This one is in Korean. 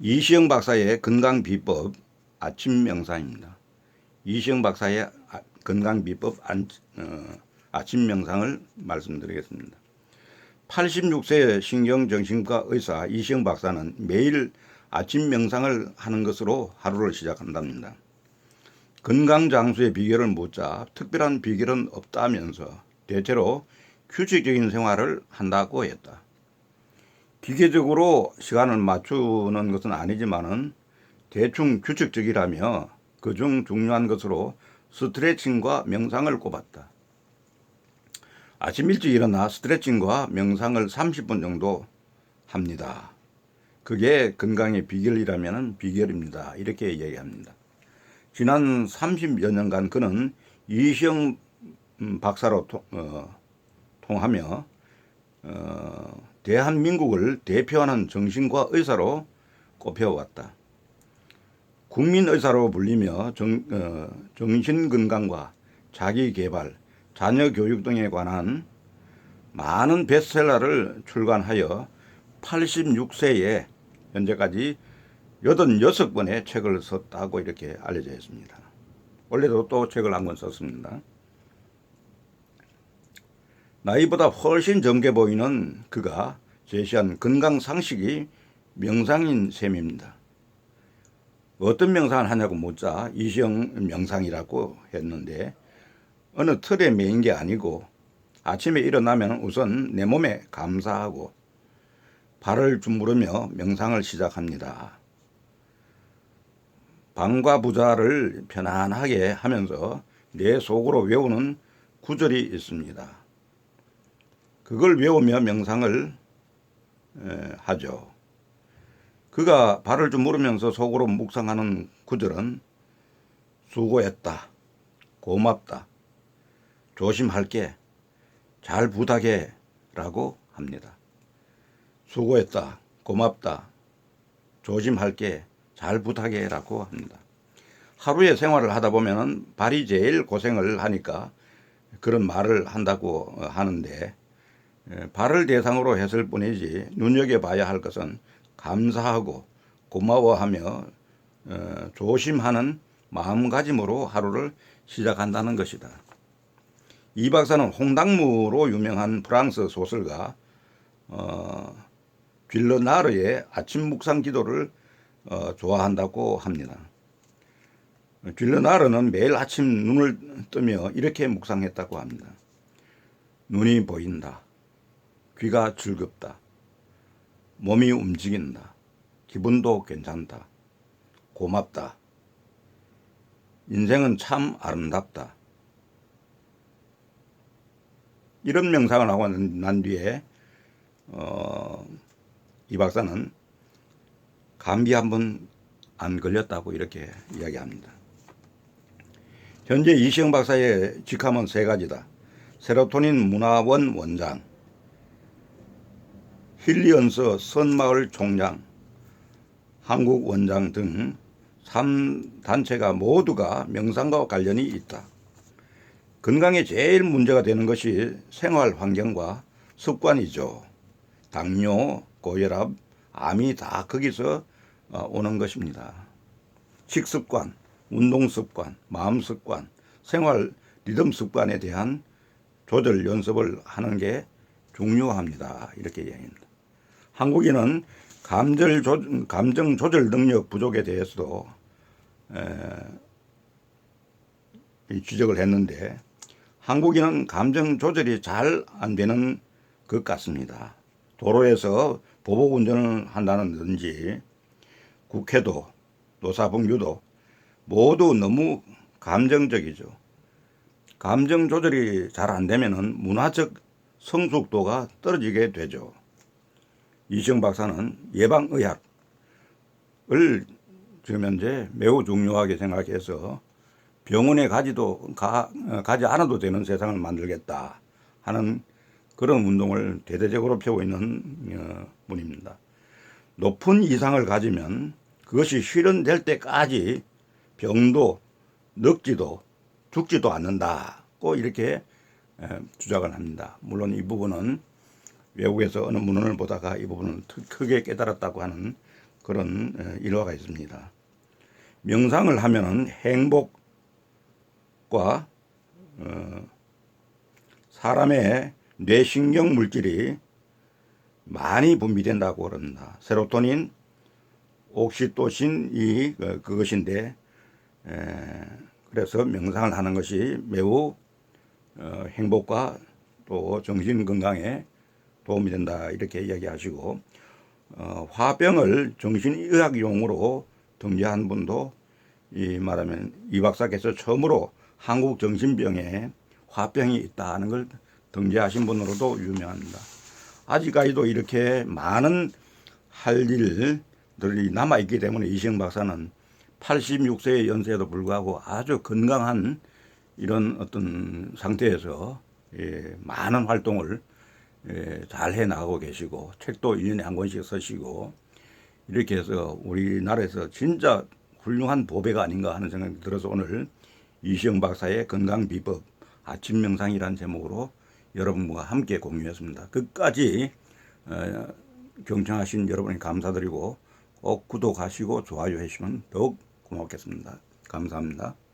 이시영 박사의 건강 비법 아침 명상입니다. 이시영 박사의 아- 건강 비법 안- 어, 아침 명상을 말씀드리겠습니다. 86세 신경정신과 의사 이시영 박사는 매일 아침 명상을 하는 것으로 하루를 시작한답니다. 건강 장수의 비결을 묻자 특별한 비결은 없다면서 대체로 규칙적인 생활을 한다고 했다. 기계적으로 시간을 맞추는 것은 아니지만은 대충 규칙적이라며 그중 중요한 것으로 스트레칭과 명상을 꼽았다. 아침 일찍 일어나 스트레칭과 명상을 30분 정도 합니다. 그게 건강의 비결이라면 비결입니다. 이렇게 얘기합니다. 지난 30여 년간 그는 이시영 음, 박사로 통, 어, 통하며 어, 대한민국을 대표하는 정신과 의사로 꼽혀왔다. 국민의사로 불리며 정, 어, 정신건강과 자기개발, 자녀교육 등에 관한 많은 베스트셀러를 출간하여 86세에 현재까지 86권의 책을 썼다고 이렇게 알려져 있습니다. 원래도 또 책을 한 권 썼습니다. 나이보다 훨씬 젊게 보이는 그가 제시한 건강 상식이 명상인 셈입니다. 어떤 명상을 하냐고 묻자 이시영 명상이라고 했는데 어느 틀에 매인 게 아니고 아침에 일어나면 우선 내 몸에 감사하고 발을 주무르며 명상을 시작합니다. 방과 부자를 편안하게 하면서 내 속으로 외우는 구절이 있습니다. 그걸 외우며 명상을 에, 하죠. 그가 발을 좀 물으면서 속으로 묵상하는 구절은 수고했다, 고맙다, 조심할게, 잘 부탁해 라고 합니다. 수고했다, 고맙다, 조심할게, 잘 부탁해 라고 합니다. 하루의 생활을 하다 보면 발이 제일 고생을 하니까 그런 말을 한다고 하는데 에, 발을 대상으로 했을 뿐이지 눈여겨봐야 할 것은 감사하고 고마워하며 어, 조심하는 마음가짐으로 하루를 시작한다는 것이다. 이 박사는 홍당무로 유명한 프랑스 소설가 어, 빌르나르의 아침 묵상 기도를 어, 좋아한다고 합니다. 빌르나르는 매일 아침 눈을 뜨며 이렇게 묵상했다고 합니다. 눈이 보인다. 귀가 즐겁다. 몸이 움직인다. 기분도 괜찮다. 고맙다. 인생은 참 아름답다. 이런 명상을 하고 난 뒤에 어, 이 박사는 감기 한 번 안 걸렸다고 이렇게 이야기합니다. 현재 이시영 박사의 직함은 세 가지다. 세로토닌 문화원 원장, 힐리언스 선마을 총장, 한국 원장 등 3단체가 모두가 명상과 관련이 있다. 건강에 제일 문제가 되는 것이 생활 환경과 습관이죠. 당뇨, 고혈압, 암이 다 거기서 어, 오는 것입니다. 식습관, 운동 습관, 마음 습관, 생활 리듬 습관에 대한 조절 연습을 하는 게 중요합니다. 이렇게 이야기합니다. 한국인은 감정 조절, 감정 조절 능력 부족에 대해서도 에, 이 지적을 했는데 한국인은 감정 조절이 잘 안 되는 것 같습니다. 도로에서 보복 운전을 한다는지 국회도 노사봉유도 모두 너무 감정적이죠. 감정 조절이 잘 안 되면은 문화적 성숙도가 떨어지게 되죠. 이시영 박사는 예방의학을 지금 현재 매우 중요하게 생각해서 병원에 가지도 가, 어, 가지 않아도 되는 세상을 만들겠다 하는 그런 운동을 대대적으로 펴고 있는 어, 분입니다. 높은 이상을 가지면 그것이 실현될 때까지 병도 늙지도 죽지도 않는다고 이렇게 에, 주장을 합니다. 물론 이 부분은 외국에서 어느 문헌을 보다가 이 부분을 트- 크게 깨달았다고 하는 그런 어, 일화가 있습니다. 명상을 하면은 행복과 어, 사람의 뇌신경 물질이 많이 분비된다고 그럽니다. 세로토닌, 옥시토신 이 어, 그것인데 에, 그래서 명상을 하는 것이 매우 어, 행복과 또 정신 건강에 도움이 된다 이렇게 이야기하시고 어, 화병을 정신의학 용어로 등재한 분도 이 말하면 이 박사께서 처음으로 한국 정신병에 화병이 있다는 걸 등재하신 분으로도 유명합니다. 아직까지도 이렇게 많은 할 일들이 남아 있기 때문에 이시영 박사는 86세의 연세에도 불구하고 아주 건강한 이런 어떤 상태에서 예, 많은 활동을 예, 잘 해 나가고 계시고 책도 1년에 한 권씩 쓰시고 이렇게 해서 우리나라에서 진짜 훌륭한 보배가 아닌가 하는 생각이 들어서 오늘 이시영 박사의 건강 비법 아침 명상이라는 제목으로 여러분과 함께 공유했습니다. 끝까지 어, 경청하신 여러분이 감사드리고 꼭 구독하시고 좋아요 해주시면 더욱 고맙겠습니다. 감사합니다.